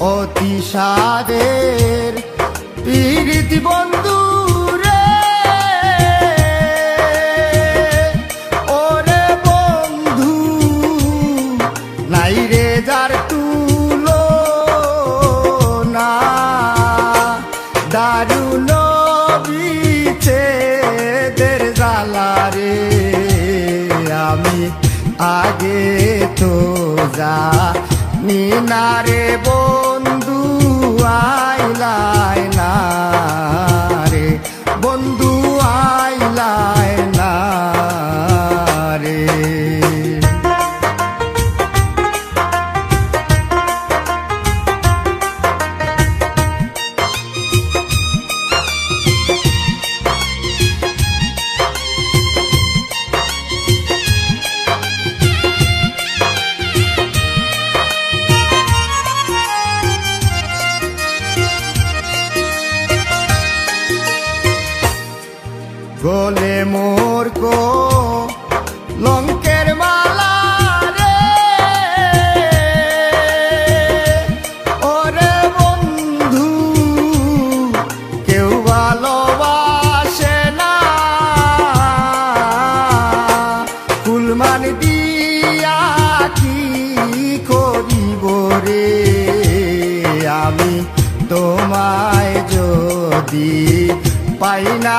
অতি সাদের প্রীতি বন্ধু রে নাই রে তুলো না দারুণ রে, আমি আগে তো যা নিনারে বন্ধু আইলাই গোলে মোর কো লঙ্কের মালা রে। ওরে বন্ধু, কেউ ভালোবাসে না। কুলমান দিয়া কি করিব রে? আমি তোমায় যদি পাই না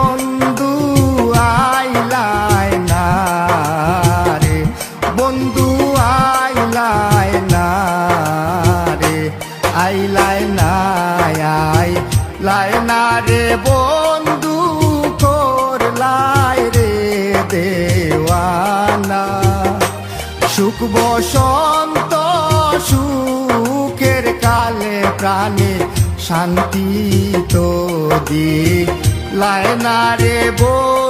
বন্ধু আইলাই না রে আইলাই না, আই লাই না রে। বন্ধু করলাই রে দেওয়ানা। সুখ বসন্ত, সুখের কালে প্রাণে শান্তি তো দি লায়না রে বন্ধু